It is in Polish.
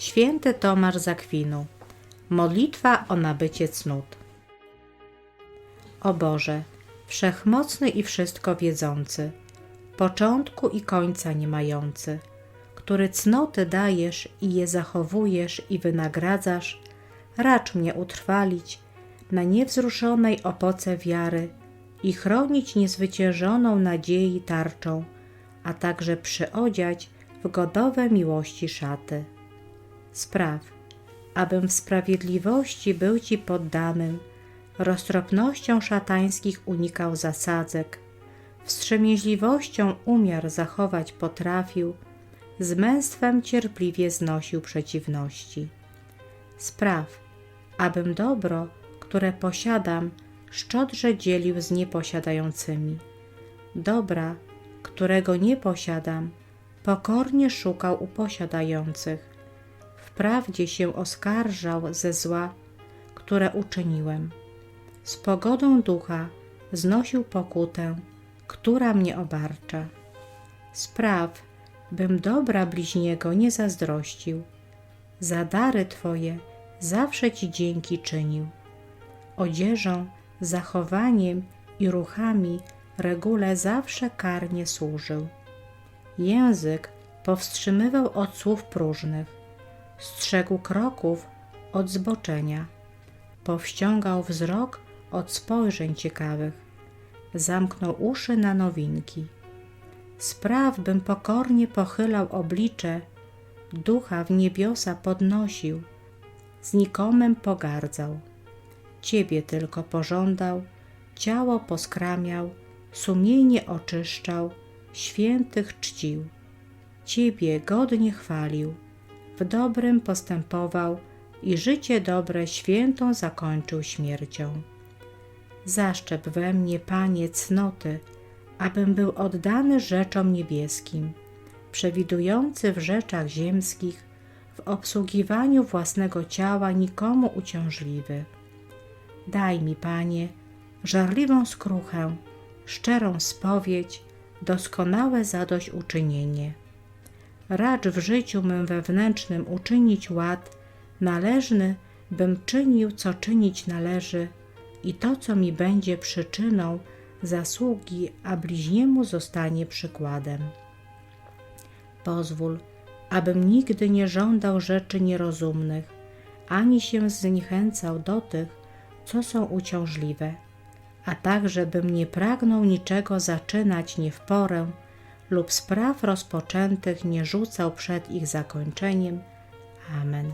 Święty Tomasz z Akwinu. Modlitwa o nabycie cnót. O Boże, wszechmocny i wszystko wiedzący, początku i końca nie mający, który cnoty dajesz i je zachowujesz i wynagradzasz, racz mnie utrwalić na niewzruszonej opoce wiary i chronić niezwyciężoną nadziei tarczą, a także przyodziać w godowe miłości szaty. Spraw, abym w sprawiedliwości był Ci poddanym, roztropnością szatańskich unikał zasadzek, wstrzemięźliwością umiar zachować potrafił, z męstwem cierpliwie znosił przeciwności. Spraw, abym dobro, które posiadam, szczodrze dzielił z nieposiadającymi. Dobra, którego nie posiadam, pokornie szukał u posiadających. Wprawdzie się oskarżał ze zła, które uczyniłem. Z pogodą ducha znosił pokutę, która mnie obarcza. Spraw, bym dobra bliźniego nie zazdrościł. Za dary Twoje zawsze Ci dzięki czynił. Odzieżą, zachowaniem i ruchami regule zawsze karnie służył. Język powstrzymywał od słów próżnych, strzegł kroków od zboczenia, powściągał wzrok od spojrzeń ciekawych, zamknął uszy na nowinki. Spraw bym pokornie pochylał oblicze, ducha w niebiosa podnosił, znikomym pogardzał. Ciebie tylko pożądał, ciało poskramiał, sumienie oczyszczał, świętych czcił. Ciebie godnie chwalił, w dobrym postępował i życie dobre świętą zakończył śmiercią. Zaszczep we mnie, Panie, cnoty, abym był oddany rzeczom niebieskim, przewidujący w rzeczach ziemskich, w obsługiwaniu własnego ciała nikomu uciążliwy. Daj mi, Panie, żarliwą skruchę, szczerą spowiedź, doskonałe zadośćuczynienie. Racz w życiu mym wewnętrznym uczynić ład, należny, bym czynił, co czynić należy i to, co mi będzie przyczyną zasługi, a bliźniemu zostanie przykładem. Pozwól, abym nigdy nie żądał rzeczy nierozumnych, ani się zniechęcał do tych, co są uciążliwe, a także bym nie pragnął niczego zaczynać nie w porę lub spraw rozpoczętych nie rzucał przed ich zakończeniem. Amen.